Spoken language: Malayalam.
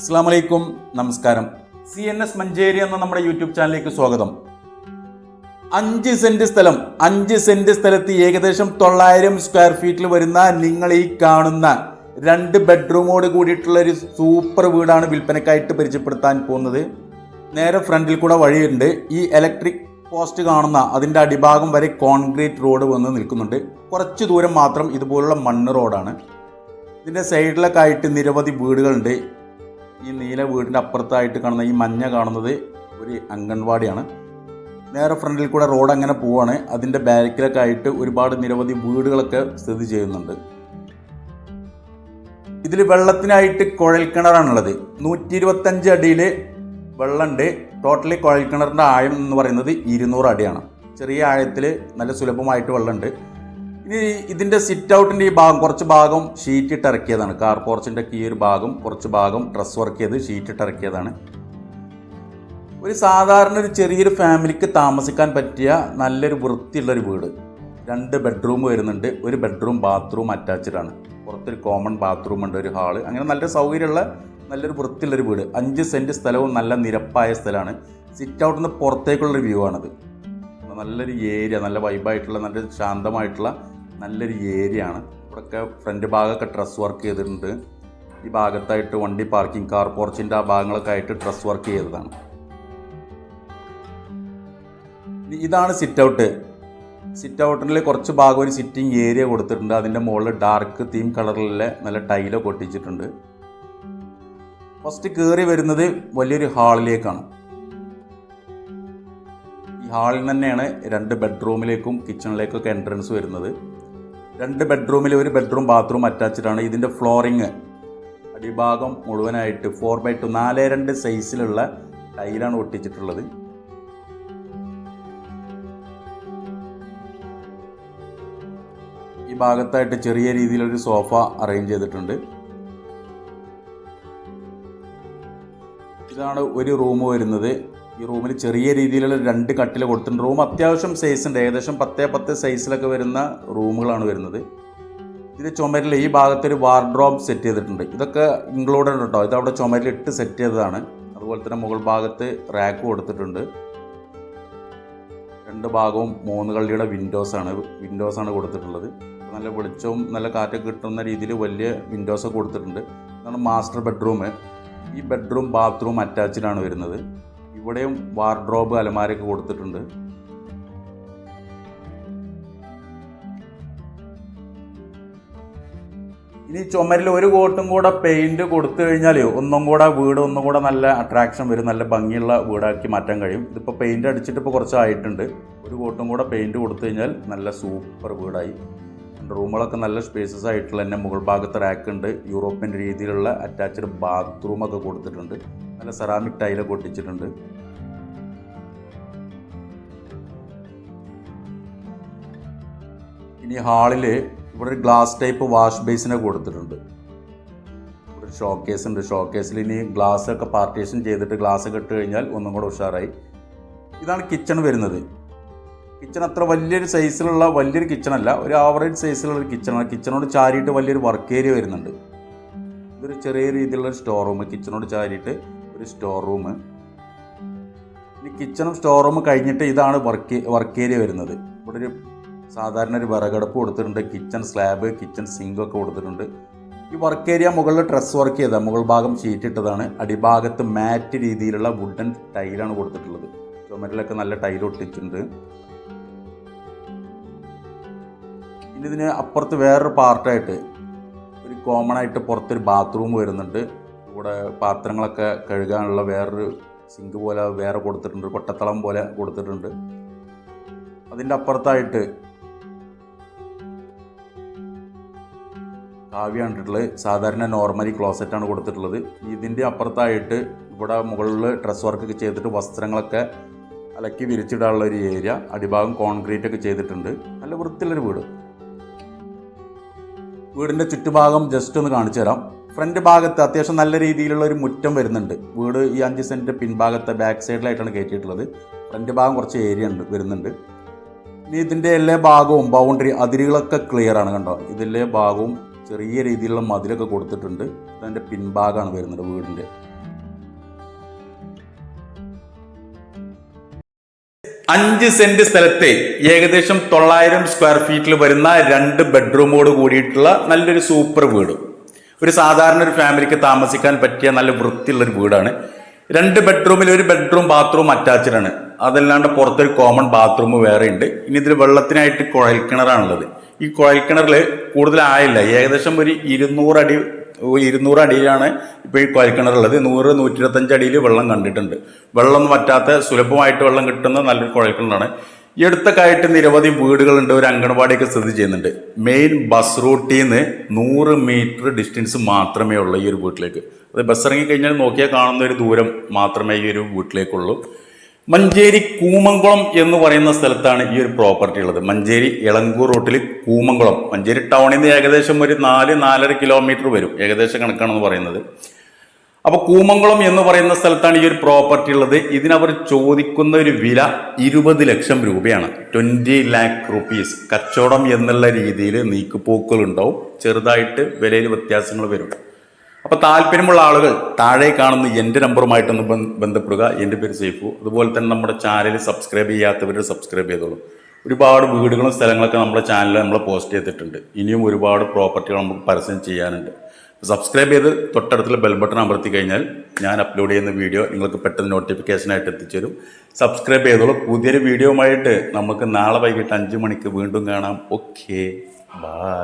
അസ്സാം വലൈക്കും നമസ്കാരം. സി എൻ എസ് മഞ്ചേരി എന്ന നമ്മുടെ യൂട്യൂബ് ചാനലിലേക്ക് സ്വാഗതം. അഞ്ച് സെന്റ് സ്ഥലം അഞ്ച് സെന്റ് സ്ഥലത്ത് ഏകദേശം തൊള്ളായിരം സ്ക്വയർ ഫീറ്റിൽ വരുന്ന നിങ്ങൾ ഈ കാണുന്ന രണ്ട് ബെഡ്റൂമോട് കൂടിയിട്ടുള്ള ഒരു സൂപ്പർ വീടാണ് വിൽപ്പനക്കായിട്ട് പരിചയപ്പെടുത്താൻ പോകുന്നത്. നേരെ ഫ്രണ്ടിൽ കൂടെ വഴിയുണ്ട്. ഈ ഇലക്ട്രിക് പോസ്റ്റ് കാണുന്ന അതിന്റെ അടിഭാഗം വരെ കോൺക്രീറ്റ് റോഡ് വന്ന് നിൽക്കുന്നുണ്ട്. കുറച്ച് ദൂരം മാത്രം ഇതുപോലുള്ള മണ്ണ് റോഡാണ് ഇതിന്റെ സൈഡിലൊക്കെ ആയിട്ട് നിരവധി വീടുകളുണ്ട്. ഈ നീല വീടിന്റെ അപ്പുറത്തായിട്ട് കാണുന്ന ഈ മഞ്ഞ കാണുന്നത് ഒരു അംഗൻവാടിയാണ്. നേരെ ഫ്രണ്ടിൽ കൂടെ റോഡ് അങ്ങനെ പോവാണ്. അതിന്റെ ബാക്കിലൊക്കെ ആയിട്ട് ഒരുപാട് നിരവധി വീടുകളൊക്കെ സ്ഥിതി ചെയ്യുന്നുണ്ട്. ഇതിൽ വെള്ളത്തിനായിട്ട് കുഴൽക്കിണറാണുള്ളത് നൂറ്റി ഇരുപത്തഞ്ച് അടിയിൽ വെള്ളമുണ്ട് ടോട്ടലി കുഴൽക്കിണറിന്റെ ആഴം എന്ന് പറയുന്നത് ഇരുന്നൂറ് അടിയാണ്. ചെറിയ ആഴത്തിൽ നല്ല സുലഭമായിട്ട് വെള്ളമുണ്ട് ഇനി ഇതിന്റെ സിറ്റ് ഔട്ടിന്റെ ഈ ഭാഗം കുറച്ച് ഭാഗം ഷീറ്റ് ഇട്ട് ഇറക്കിയതാണ്. കാർ പോർച്ചിന്റെ ഈ ഒരു ഭാഗം കുറച്ച് ഭാഗം ഡ്രസ് വർക്ക് ചെയ്ത് ഷീറ്റ് ഇട്ട് ഇറക്കിയതാണ്. ഒരു സാധാരണ ഒരു ചെറിയൊരു ഫാമിലിക്ക് താമസിക്കാൻ പറ്റിയ നല്ലൊരു വൃത്തിയുള്ളൊരു വീട്. രണ്ട് ബെഡ്റൂം വരുന്നുണ്ട് ഒരു ബെഡ്റൂം ബാത്റൂം അറ്റാച്ച്ഡ് ആണ്. പുറത്തൊരു കോമൺ ബാത്റൂം ഉണ്ട് ഒരു ഹാൾ അങ്ങനെ നല്ല സൗകര്യമുള്ള നല്ലൊരു വൃത്തിയുള്ളൊരു വീട്. അഞ്ച് സെന്റ് സ്ഥലവും നല്ല നിരപ്പായ സ്ഥലമാണ്. സിറ്റ് ഔട്ടിൽ നിന്ന് പുറത്തേക്കുള്ളൊരു വ്യൂ ആണത്. നല്ലൊരു ഏരിയ നല്ല വൈബായിട്ടുള്ള നല്ല ശാന്തമായിട്ടുള്ള നല്ലൊരു ഏരിയ ആണ്. ഇവിടെയൊക്കെ ഫ്രണ്ട് ഭാഗമൊക്കെ ഡ്രസ് വർക്ക് ചെയ്തിട്ടുണ്ട്. ഈ ഭാഗത്തായിട്ട് വണ്ടി പാർക്കിംഗ് കാർ പോർച്ചിന്റെ ആ ഭാഗങ്ങളൊക്കെ ആയിട്ട് ഡ്രസ് വർക്ക് ചെയ്തതാണ്. ഇതാണ് സിറ്റ് ഔട്ട് സിറ്റ് ഔട്ടിൽ കുറച്ച് ഭാഗം ഒരു സിറ്റിംഗ് ഏരിയ കൊടുത്തിട്ടുണ്ട്. അതിന്റെ മുകളിൽ ഡാർക്ക് തീം കളറിലെ നല്ല ടൈലോ കൊട്ടിച്ചിട്ടുണ്ട് ഫസ്റ്റ് കയറി വരുന്നത് വലിയൊരു ഹാളിലേക്കാണ് ഈ ഹാളിൽ തന്നെയാണ് രണ്ട് ബെഡ്റൂമിലേക്കും കിച്ചണിലേക്കൊക്കെ എൻട്രൻസ് വരുന്നത്. രണ്ട് ബെഡ്റൂമിൽ ഒരു ബെഡ്റൂം ബാത്റൂം ആണ്. ഇതിന്റെ ഫ്ലോറിങ് അടിഭാഗം മുഴുവനായിട്ട് ഫോർ ബൈ ടു നാല് രണ്ട് സൈസിലുള്ള ടൈലാണ് ഒട്ടിച്ചിട്ടുള്ളത്. ഈ ഭാഗത്തായിട്ട് ചെറിയ രീതിയിലൊരു സോഫ അറേഞ്ച് ചെയ്തിട്ടുണ്ട്. ഇതാണ് ഒരു റൂം വരുന്നത്. ഈ റൂമിൽ ചെറിയ രീതിയിലുള്ള രണ്ട് കട്ടിൽ കൊടുത്തിട്ടുണ്ട്. റൂം അത്യാവശ്യം സൈസ് ഉണ്ട്. ഏകദേശം പത്തേ പത്ത് സൈസിലൊക്കെ വരുന്ന റൂമുകളാണ് വരുന്നത്. ഇതിന്റെ ചുമരിൽ ഈ ഭാഗത്തൊരു വാർഡ്രോബ് സെറ്റ് ചെയ്തിട്ടുണ്ട്. ഇതൊക്കെ ഇൻക്ലൂഡഡ് കേട്ടോ ഇത് അവിടെ ചുമരിൽ ഇട്ട് സെറ്റ് ചെയ്തതാണ്. അതുപോലെ തന്നെ മുകൾ ഭാഗത്ത് റാക്ക് കൊടുത്തിട്ടുണ്ട്. രണ്ട് ഭാഗവും മൂന്ന് കള്ളിയുടെ വിൻഡോസ് ആണ്. വിൻഡോസ് ആണ് കൊടുത്തിട്ടുള്ളത്. നല്ല വെളിച്ചവും നല്ല കാറ്റൊക്കെ കിട്ടുന്ന രീതിയിൽ വലിയ വിൻഡോസ് കൊടുത്തിട്ടുണ്ട്. ഇതാണ് മാസ്റ്റർ ബെഡ്റൂം ഈ ബെഡ്റൂം ബാത്റൂം അറ്റാച്ച്ഡാണ് വരുന്നത്. ഇവിടെയും വാർഡ്രോബ് അലമാരയൊക്കെ കൊടുത്തിട്ടുണ്ട്. ഇനി ചുമരിൽ ഒരു കോട്ടും കൂടെ പെയിന്റ് കൊടുത്തു കഴിഞ്ഞാൽ ഒന്നും കൂടെ വീട് ഒന്നും കൂടെ നല്ല അട്രാക്ഷൻ വരും നല്ല ഭംഗിയുള്ള വീടാക്കി മാറ്റാൻ കഴിയും. ഇതിപ്പോൾ പെയിന്റ് അടിച്ചിട്ട് ഇപ്പോൾ കുറച്ചായിട്ടുണ്ട്. ഒരു കോട്ടും കൂടെ പെയിന്റ് കൊടുത്തു കഴിഞ്ഞാൽ നല്ല സൂപ്പർ വീടായി. റൂമുകളൊക്കെ നല്ല സ്പേസസ് ആയിട്ടുള്ള തന്നെ മുകൾ ഭാഗത്ത് റാക്ക് ഉണ്ട്. യൂറോപ്യൻ രീതിയിലുള്ള അറ്റാച്ച്ഡ് ബാത്റൂമൊക്കെ കൊടുത്തിട്ടുണ്ട്. നല്ല സെറാമിക് ടൈലൊക്കെ ഒട്ടിച്ചിട്ടുണ്ട്. ഇനി ഹാളിൽ ഇവിടെ ഒരു ഗ്ലാസ് ടൈപ്പ് വാഷ് ബേസിനെ കൊടുത്തിട്ടുണ്ട്. ഇവിടെ ഒരു കേസ് ഉണ്ട്. ഷോക്കേസിൽ ഇനി ഗ്ലാസ് ഒക്കെ പാർട്ടീഷൻ ചെയ്തിട്ട് ഗ്ലാസ് ഒക്കെ ഇട്ട് കഴിഞ്ഞാൽ ഒന്നും കൂടെ ഉഷാറായി. ഇതാണ് കിച്ചൺ വരുന്നത്. കിച്ചൺ അത്ര വലിയൊരു സൈസിലുള്ള വലിയൊരു കിച്ചൺ അല്ല ഒരു ആവറേജ് സൈസിലുള്ള ഒരു കിച്ചണാണ് കിച്ചണോട് ചാരിയിട്ട് വലിയൊരു വർക്ക് ഏരിയ വരുന്നുണ്ട്. ഇതൊരു ചെറിയ രീതിയിലുള്ള സ്റ്റോർ റൂം കിച്ചണോട് ചാരിയിട്ട് ഒരു സ്റ്റോർ റൂം ഇനി കിച്ചണും സ്റ്റോർ റൂമും കഴിഞ്ഞിട്ട് ഇതാണ് വർക്ക് വർക്ക് ഏരിയ വരുന്നത്. ഇവിടെ ഒരു സാധാരണ ഒരു വിറകടുപ്പ് കൊടുത്തിട്ടുണ്ട് കിച്ചൺ സ്ലാബ് കിച്ചൺ സിങ്ക് ഒക്കെ കൊടുത്തിട്ടുണ്ട്. ഈ വർക്ക് ഏരിയ മുകളിൽ ഡ്രസ് വർക്ക് ചെയ്ത മുകൾ ഭാഗം ഷീറ്റ് ഇട്ടതാണ്. അടിഭാഗത്ത് മാറ്റ് രീതിയിലുള്ള വുഡൻ ടൈലാണ് കൊടുത്തിട്ടുള്ളത്. ചുമരിലൊക്കെ നല്ല ടൈൽ ഒട്ടിച്ചിട്ടുണ്ട്. ഇനി ഇതിന് അപ്പുറത്ത് വേറൊരു പാർട്ടായിട്ട് ഒരു കോമൺ ആയിട്ട് പുറത്തൊരു ബാത്റൂം വരുന്നുണ്ട്. ഇവിടെ പാത്രങ്ങളൊക്കെ കഴുകാനുള്ള വേറൊരു സിങ്ക് പോലെ വേറെ കൊടുത്തിട്ടുണ്ട് കൊട്ടത്തളം പോലെ കൊടുത്തിട്ടുണ്ട്. അതിന്റെ അപ്പുറത്തായിട്ട് കാവ്യ കണ്ടിട്ടുള്ളത് സാധാരണ നോർമലി ക്ലോസറ്റാണ് കൊടുത്തിട്ടുള്ളത്. ഇതിന്റെ അപ്പുറത്തായിട്ട് ഇവിടെ മുകളിൽ ഡ്രസ് വർക്കൊക്കെ ചെയ്തിട്ട് വസ്ത്രങ്ങളൊക്കെ അലക്കി വിരിച്ചിടാനുള്ള ഒരു ഏരിയ അടിഭാഗം കോൺക്രീറ്റ് ഒക്കെ ചെയ്തിട്ടുണ്ട്. നല്ല വൃത്തിയുള്ളൊരു വീട്. വീടിന്റെ ചുറ്റുഭാഗം ജസ്റ്റ് ഒന്ന് കാണിച്ചു തരാം ഫ്രണ്ട് ഭാഗത്ത് അത്യാവശ്യം നല്ല രീതിയിലുള്ള ഒരു മുറ്റം വരുന്നുണ്ട്. വീട് ഈ അഞ്ച് സെന്റ് പിൻഭാഗത്തെ ബാക്ക് സൈഡിലായിട്ടാണ് കയറ്റിയിട്ടുള്ളത് ഫ്രണ്ട് ഭാഗം കുറച്ച് ഏരിയ ഉണ്ട് വരുന്നുണ്ട്. ഇനി ഇതിന്റെ എല്ലാ ഭാഗവും ബൗണ്ടറി അതിരുകളൊക്കെ ക്ലിയർ ആണ് കണ്ടോ? ഇതിലെ ഭാഗവും ചെറിയ രീതിയിലുള്ള മതിലൊക്കെ കൊടുത്തിട്ടുണ്ട്. അതിന്റെ പിൻഭാഗമാണ് വരുന്നത് വീടിന്റെ അഞ്ച് സെന്റ് സ്ഥലത്തെ ഏകദേശം തൊള്ളായിരം സ്ക്വയർ ഫീറ്റിൽ വരുന്ന രണ്ട് ബെഡ്റൂമോട് കൂടിയിട്ടുള്ള നല്ലൊരു സൂപ്പർ വീട്. ഒരു സാധാരണ ഒരു ഫാമിലിക്ക് താമസിക്കാൻ പറ്റിയ നല്ല വൃത്തിയുള്ളൊരു വീടാണ്. രണ്ട് ബെഡ്റൂമിൽ ഒരു ബെഡ്റൂം ബാത്റൂം അറ്റാച്ച്ഡ് ആണ് അതല്ലാണ്ട് പുറത്തൊരു കോമൺ ബാത്റൂം വേറെ ഉണ്ട് ഇനി ഇതിൽ വെള്ളത്തിനായിട്ട് കുഴൽ കിണറാണുള്ളത്. ഈ കുഴൽ കിണറിൽ കൂടുതൽ ആയില്ല ഏകദേശം ഒരു ഇരുന്നൂറടി ഇരുന്നൂറ് അടിയിലാണ് ഇപ്പോൾ ഈ കുഴൽ കിണറുള്ളത്. നൂറ് നൂറ്റി ഇരുപത്തഞ്ച് അടിയിൽ വെള്ളം കണ്ടിട്ടുണ്ട്. വെള്ളം പറ്റാത്ത സുലഭമായിട്ട് വെള്ളം കിട്ടുന്ന നല്ലൊരു കുഴൽ കിണറാണ്. ഈ അടുത്തൊക്കെയായിട്ട് നിരവധി വീടുകളുണ്ട് ഒരു അംഗൻവാടിയൊക്കെ സ്ഥിതി ചെയ്യുന്നുണ്ട്. മെയിൻ ബസ് റൂട്ടിൽ നിന്ന് നൂറ് മീറ്റർ ഡിസ്റ്റൻസ് മാത്രമേ ഉള്ളൂ ഈ ഒരു വീട്ടിലേക്ക്. അത് ബസ് ഇറങ്ങി കഴിഞ്ഞാൽ നോക്കിയാൽ കാണുന്ന ഒരു ദൂരം മാത്രമേ ഈ ഒരു വീട്ടിലേക്കുള്ളൂ. മഞ്ചേരി കൂമംകുളം എന്ന് പറയുന്ന സ്ഥലത്താണ് ഈ ഒരു പ്രോപ്പർട്ടി ഉള്ളത്. മഞ്ചേരി ഇളങ്കൂർ റൂട്ടിൽ കൂമംകുളം. മഞ്ചേരി ടൗണിൽ നിന്ന് ഏകദേശം ഒരു നാല് നാലര കിലോമീറ്റർ വരും. ഏകദേശം കണക്കാണെന്ന് പറയുന്നത്. അപ്പോൾ കൂമംകുളം എന്ന് പറയുന്ന സ്ഥലത്താണ് ഈ ഒരു പ്രോപ്പർട്ടി ഉള്ളത്. ഇതിനവർ ചോദിക്കുന്ന ഒരു വില ഇരുപത് ലക്ഷം രൂപയാണ്. ട്വന്റി ലാക്ക് റുപ്പീസ് കച്ചവടം എന്നുള്ള രീതിയിൽ നീക്കുപോക്കുകൾ ഉണ്ടാവും. ചെറുതായിട്ട് വിലയിൽ വ്യത്യാസങ്ങൾ വരും അപ്പോൾ താല്പര്യമുള്ള ആളുകൾ താഴെ കാണുന്ന എന്റെ നമ്പറുമായിട്ടൊന്ന് ബന്ധ- ബന്ധപ്പെടുക. എന്റെ പേര് സേഫു. അതുപോലെ തന്നെ നമ്മുടെ ചാനൽ സബ്സ്ക്രൈബ് ചെയ്യാത്തവർ സബ്സ്ക്രൈബ് ചെയ്തോളൂ. ഒരുപാട് വീടുകളും സ്ഥലങ്ങളൊക്കെ നമ്മുടെ ചാനലിൽ നമ്മൾ പോസ്റ്റ് ചെയ്തിട്ടുണ്ട്. ഇനിയും ഒരുപാട് പ്രോപ്പർട്ടികൾ നമുക്ക് പരസ്യം ചെയ്യാനുണ്ട്. സബ്സ്ക്രൈബ് ചെയ്ത് തൊട്ടടുത്തുള്ള ബെൽ ബട്ടൺ അമർത്തി കഴിഞ്ഞാൽ ഞാൻ അപ്ലോഡ് ചെയ്യുന്ന വീഡിയോ നിങ്ങൾക്ക് പെട്ടെന്ന് നോട്ടിഫിക്കേഷനായിട്ട് എത്തിച്ചേരും. സബ്സ്ക്രൈബ് ചെയ്തോളൂ. പുതിയൊരു വീഡിയോയുമായിട്ട് നമുക്ക് നാളെ വൈകിട്ട് അഞ്ച് മണിക്ക് വീണ്ടും കാണാം. Okay bye